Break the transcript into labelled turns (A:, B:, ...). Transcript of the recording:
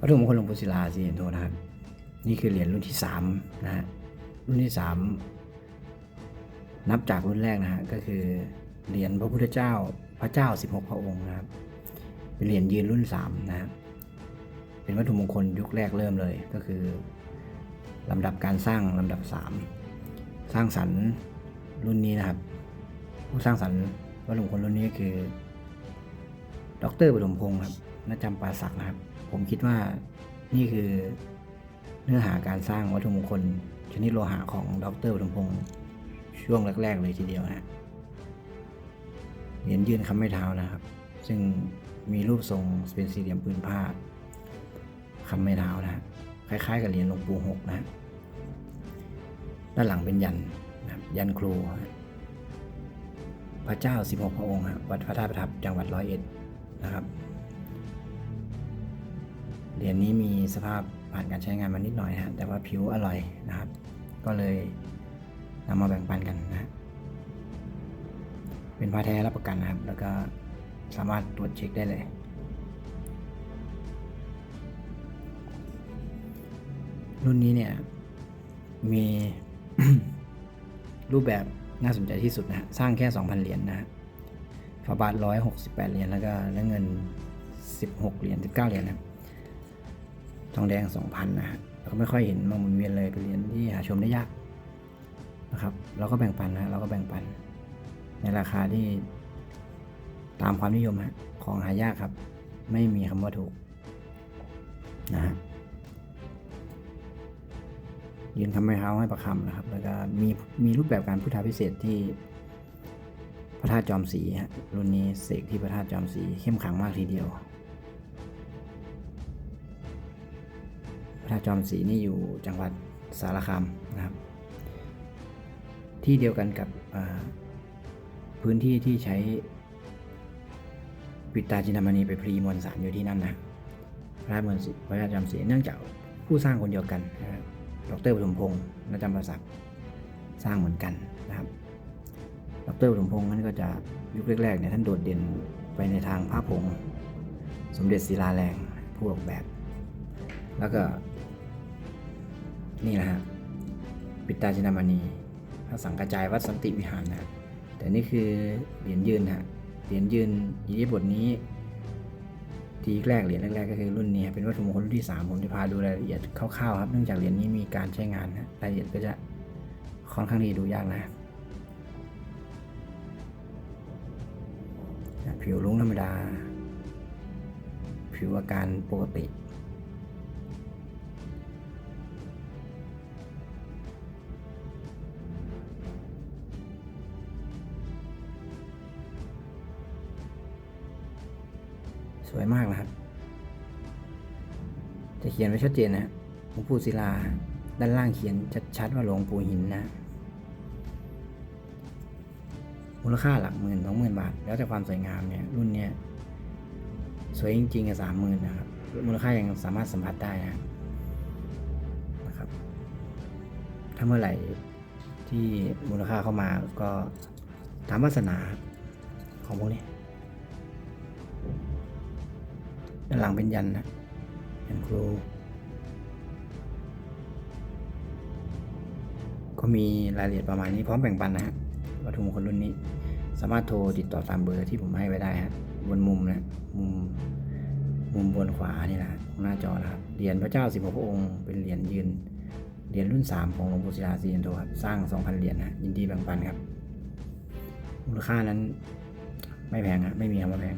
A: วัตถุมงคลหลวงปู่ศิลาสีเห็นโทนะครับ นี่คือเหรียญรุ่นที่สามนะฮะรุ่นที่สามนับจากรุ่นแรกนะฮะก็คือเหรียญพระพุทธเจ้าพระเจ้า 16 พระองค์นะครับ เป็นเหรียญยืนรุ่นสามนะฮะเป็นวัตถุมงคลยุคแรกเริ่มเลยก็คือลำดับการสร้างลำดับสามสร้างสรรค์รุ่นนี้นะครับ ผู้สร้างสรรค์วัตถุมงคลรุ่นนี้ก็คือ ดรปฐมพงศ์ครับนัจำปาศักนะครับ ผมคิดว่านี่คือเนื้อหาการสร้างวัตถุมงคล ชนิดโลหะของดรปฐมพงศ์ช่วงแรก ๆ เลยทีเดียวนะฮะเหรียญยืนคำไม่เท้านะครับ ซึ่งมีรูปทรงเป็นสี่เหลี่ยมปืนผ้าคำไม่เท้านะคล้ายๆ กับเหรียญหลวงปู่หกนะด้านหลังเป็นยันนะยันครูพระเจ้า 16 พระองค์ฮะวัดพระธาตุประทับจังหวัดร้อยเอ็ดนะครับ เหรียญนี้มีสภาพผ่านการใช้งานมานิดหน่อยฮะแต่ว่าผิวอร่อยนะครับ ก็เลยนำมาแบ่งปันกันนะเป็นพาแท้รับประกันนะครับ แล้วก็สามารถตรวจเช็คได้เลย รุ่นนี้เนี่ยมีรูปแบบน่าสนใจที่สุดนะสร้างแค่ 2,000 เหรียญนะฮะฝาบาท 168 เหรียญแล้วก็เนื้อเงิน 16 เหรียญ19 เหรียญนะครับ ทองแดง 2,000นะฮะเราก็ไม่ค่อยเห็นมาหมุนเวียนเลยเป็นเหรียญที่หาชมได้ยากนะครับ เราก็แบ่งปันนะเราก็แบ่งปัน ในราคาที่ตามความนิยมฮะของหายากครับ ไม่มีคำว่าถูกนะฮะยืนคำไม่เท้าให้ประคำนะครับ แล้วก็มีมีรูปแบบการพุทธาพิเศษที่พระธาตุจอมศรีฮะรุ่นนี้เสกที่พระธาตุจอมศรีเข้มขลังมากทีเดียว ระธาตุจอมศรีนี่อยู่จังหวัดสารคามนะครับ ที่เดียวกันกับพื้นที่ที่ใช้ปิตาจินามณีไปพรีมวลสารอยู่ที่นั่นนะพระธาตุมวลพระธาตุจอมศรีเนื่องจากผู้สร้างคนเดียวกันนะครับดรปฐมพงศ์นจำประศักดิ์สร้างเหมือนกันนะครับ ดรปฐมพงศ์นั้นก็จะยุคแรกๆเนี่ยท่านโดดเด่นไปในทางภาพผง สมเด็จศิลาแรงผู้ออกแบบ แล้วก็ นี่แหละฮะปิตาจินามณีพระสังกระจายวัดสันติวิหารนะแต่นี่คือเหรียญยืนฮะเหรียญยืนอิริยาบทนี้ ทีแรกเหรียญแรกๆก็คือรุ่นนี้เป็นวัตถุมงคลรุ่นที่ 3 ผมจะพาดูรายละเอียดคร่าวๆครับเนื่องจากเหรียญนี้มีการใช้งานนะรายละเอียดก็จะค่อนข้างที่ดูยากนะผิวลุ้งธรรมดา ผิวอาการปกติ สวยมากนะครับ จะเขียนไว้ชัดเจนนะหลวงปู่ศิลา ด้านล่างเขียนชัดๆว่าหลวงปู่หินนะ มูลค่าหลักหมื่นสองหมื่นบาท แล้วแต่ความสวยงามเนี่ย รุ่นเนี้ยสวยจริงๆกับสามหมื่นนะครับ มูลค่ายังสามารถสัมผัสได้นะนะครับ ถ้าเมื่อไหร่ที่มูลค่าเข้ามาก็ตามวาสนาของพวกนี้ ด้านหลังเป็นยันนะยันครู ก็มีรายละเอียดประมาณนี้พร้อมแบ่งปันนะฮะวัตถุมงคลรุ่นนี้ สามารถโทรติดต่อตามเบอร์ที่ผมให้ไว้ได้ฮะบนมุมนะมุมมุมบนขวานี่นะของหน้าจอนะครับเหรียญพระเจ้าสิบหกพระองค์ เป็นเหรียญยืนเหรียญรุ่น 3 ของหลวงปู่ศิลาสีนโทครับสร้าง 2,000 เหรียญนะยินดีแบ่งปันครับ มูลค่านั้นไม่แพงฮะไม่มีคำว่าแพง